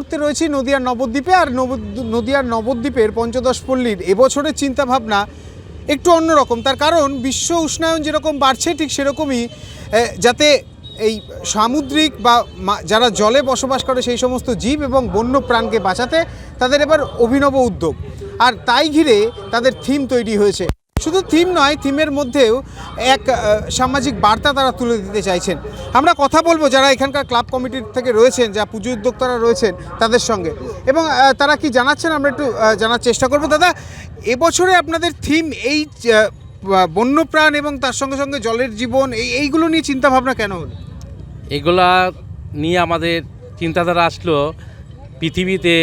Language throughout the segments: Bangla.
মুহূর্তে রয়েছি নদিয়ার নবদ্বীপে আর নদিয়ার নবদ্বীপের পঞ্চদশ পল্লীর এবছরের চিন্তাভাবনা একটু অন্যরকম। তার কারণ বিশ্ব উষ্ণায়ন যেরকম বাড়ছে, ঠিক সেরকমই যাতে এই সামুদ্রিক বা যারা জলে বসবাস করে সেই সমস্ত জীব এবং বন্য প্রাণকে বাঁচাতে তাদের এবার অভিনব উদ্যোগ। আর তাই ঘিরে তাদের থিম তৈরি হয়েছে। শুধু থিম নয় থিমের মধ্যেও এক সামাজিক বার্তা তারা তুলে দিতে চাইছেন। আমরা কথা বলব যারা এখানকার ক্লাব কমিটির থেকে রয়েছেন যা পুজো উদ্যোক্তারা রয়েছেন তাদের সঙ্গে। এবং তারা কি জানাচ্ছেন আমরা একটু জানার চেষ্টা করব। দাদা, এবছরে আপনাদের থিম এই বন্যপ্রাণ এবং তার সঙ্গে সঙ্গে জলের জীবন, এই, এইগুলো নিয়ে চিন্তা ভাবনা কেন হলো? এগুলা নিয়ে আমাদের চিন্তাধারা আসলো পৃথিবীতে,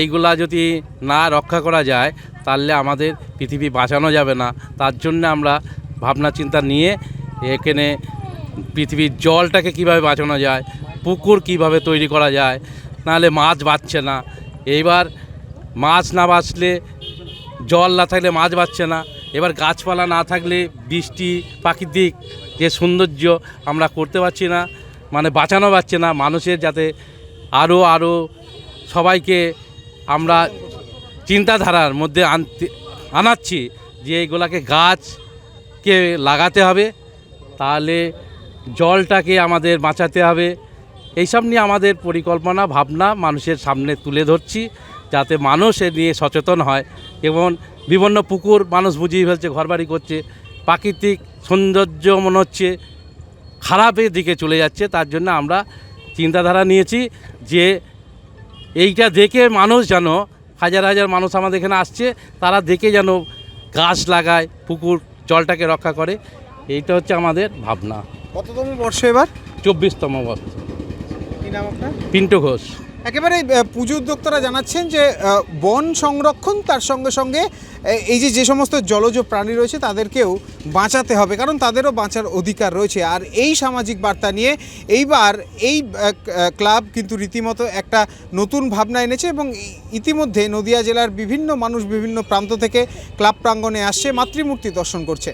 এইগুলা যদি না রক্ষা করা যায় তাহলে আমাদের পৃথিবী বাঁচানো যাবে না। তার জন্য আমরা ভাবনা চিন্তা নিয়ে এখানে পৃথিবীর জলটাকে কীভাবে বাঁচানো যায়, পুকুর কীভাবে তৈরি করা যায়, নাহলে মাছ বাঁচছে না। এইবার মাছ না বাঁচলে, জল না থাকলে মাছ বাঁচছে না। এবার গাছপালা না থাকলে বৃষ্টি, প্রাকৃতিক যে সৌন্দর্য আমরা করতে পারছি না মানে বাঁচানো পারছে না। মানুষের যাতে আরও আরও সবাইকে আমরা চিন্তাধারার মধ্যে আনতে, আনাচ্ছি যে এইগুলাকে গাছকে লাগাতে হবে, তাহলে জলটাকে আমাদের বাঁচাতে হবে। এইসব নিয়ে আমাদের পরিকল্পনা, ভাবনা মানুষের সামনে তুলে ধরছি, যাতে মানুষ এ নিয়ে সচেতন হয়। এবং বিভিন্ন পুকুর, মানুষ বুঝিয়ে ফেলছে, ঘরবাড়ি করছে, প্রাকৃতিক সৌন্দর্য মনে হচ্ছে খারাপের দিকে চলে যাচ্ছে, তার জন্য আমরা চিন্তাধারা নিয়েছি যে এইটা দেখে মানুষ যেন হাজার হাজার মানুষ আমাদের এখানে আসছে তারা দেখে যেন গাছ লাগায় পুকুর জলটাকে রক্ষা করে। এইটা হচ্ছে আমাদের ভাবনা। কততম বর্ষ এবার? চব্বিশতম বর্ষ। কি নাম আপনার? পিন্টু ঘোষ। একেবারে পুজো উদ্যোক্তারা জানাচ্ছেন যে বন সংরক্ষণ, তার সঙ্গে সঙ্গে এই যে যে সমস্ত জলজ প্রাণী রয়েছে, তাদেরকেও বাঁচাতে হবে, কারণ তাদেরও বাঁচার অধিকার রয়েছে। আর এই সামাজিক বার্তা নিয়ে এইবার এই ক্লাব কিন্তু রীতিমতো একটা নতুন ভাবনা এনেছে এবং ইতিমধ্যে নদিয়া জেলার বিভিন্ন মানুষ বিভিন্ন প্রান্ত থেকে ক্লাব প্রাঙ্গণে আসছে, মাতৃমূর্তি দর্শন করছে।